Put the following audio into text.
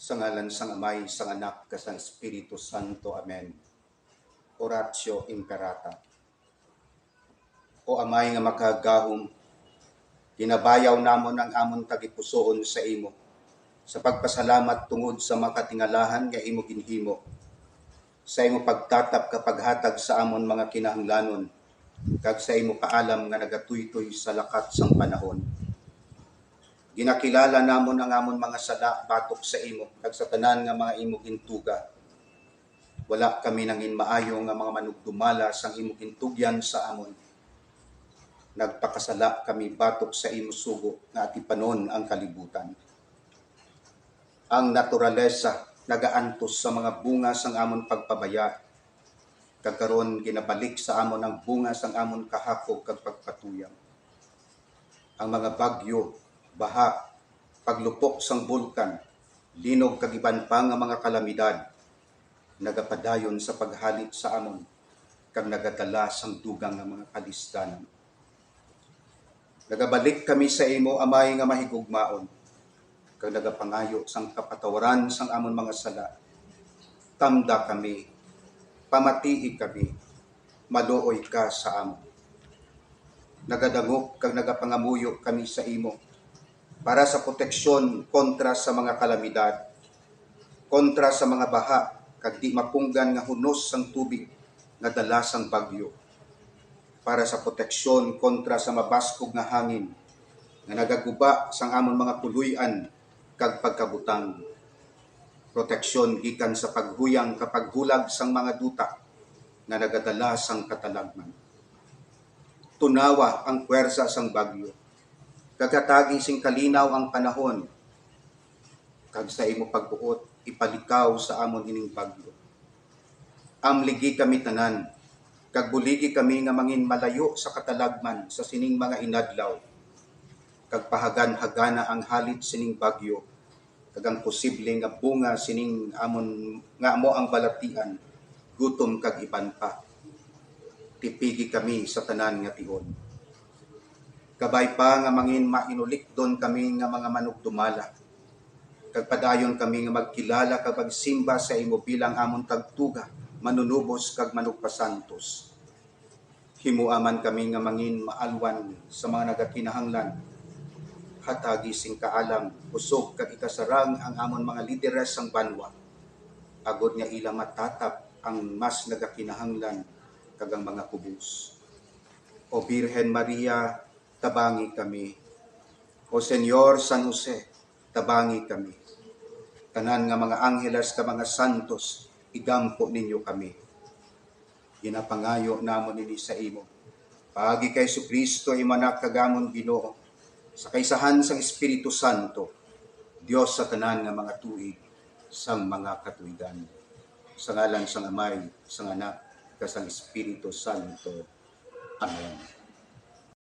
Sa ngalan sang Amay, sang Anak, kasang Espiritu Santo. Amen. Oratio Imperata. O Amay nga makagahom, ginabayaw namon ang amon tagipusoon sa imo, sa pagpasalamat tungod sa makatingalahan nga imo ginhimo, sa imo pagtatap kapag hatag sa amon mga kinahanglanon, kag sa imo kaalam nga nagatuytoy sa lakat sang panahon. Ginakilala namon ang amon mga sala batok sa imo kag sa tanan nga mga imo gintuga. Wala kami nangin maayo nga mga manugdumala sang imo gintugyan sa amon. Nagpakasala kami batok sa imo sugo nga atipanon ang kalibutan. Ang naturalesa nagaantos sa mga bunga sang amon pagpabaya kagkaron ginabalik sa amon ang bunga sang amon kahakog kag pagpatuyang. Ang mga bagyo, baha, paglupok sang bulkan, linog kag iban pa nga mga kalamidad, nagapadayon sa paghalit sa amon, kag nagadala sang dugang nga mga kalisdanan. Nagabalik kami sa imo amay nga mahigugmaon, kag nagapangayo sang kapatawaran sang amon mga sala. Tamda kami, pamatii kami, maluoy ka sa amon. Nagadangop kag nagapangamuyo kami sa imo para sa proteksyon kontra sa mga kalamidad, kontra sa mga baha, kag di mapunggan nga hunos sang tubig nga dala sang bagyo, para sa proteksyon kontra sa mabaskog nga hangin, nga nagaguba sang amon mga puluyan kag pagkabutang. Proteksyon gikan sa paghuyang kapag hulag sang mga duta nga nagadala sang katalagman. Tunawa ang puwersa sang bagyo kagatagi sing kalinaw ang panahon kag sa imo pagbuot ipalikaw sa amon ining bagyo. Amligi kami tanan kag buligi kami nga mangin malayo sa katalagman sa sining mga inadlaw. Kag pahagan-hagana ang halit sining bagyo kag ang posible nga bunga sining amon nga amo ang balatian gutom kag iban pa. Tipigi kami sa tanan nga tion Kabay pa nga mangin mainulik doon kami nga mga manugdumala. Kagpadayon kami nga magkilala kag simba sa imo bilang amon tagtuga, manunubos kag manugpasantos. Himuaman kami nga mangin maalwan sa mga nagakinahanglan. Hatagi sing kaalam, usog kag ikasarang ang amon mga lideres sang banwa. Agod nga ila matatap ang mas nagakinahanglan kag ang mga kubos. O Birhen Maria, tabangi kami. O Senyor San Jose, tabangi kami. Tanan nga mga angheles ka mga santos, igampo ninyo kami. Ginapangayo namon ini sa imo. Pagi kay Kristo imanak kagamon Ginoo sa kaisahan sang Espiritu Santo, Dios sa tanan nga mga tuig sang mga katuigan. Sa ngalan sang Amay, sang Anak, kasang Espiritu Santo. Amen.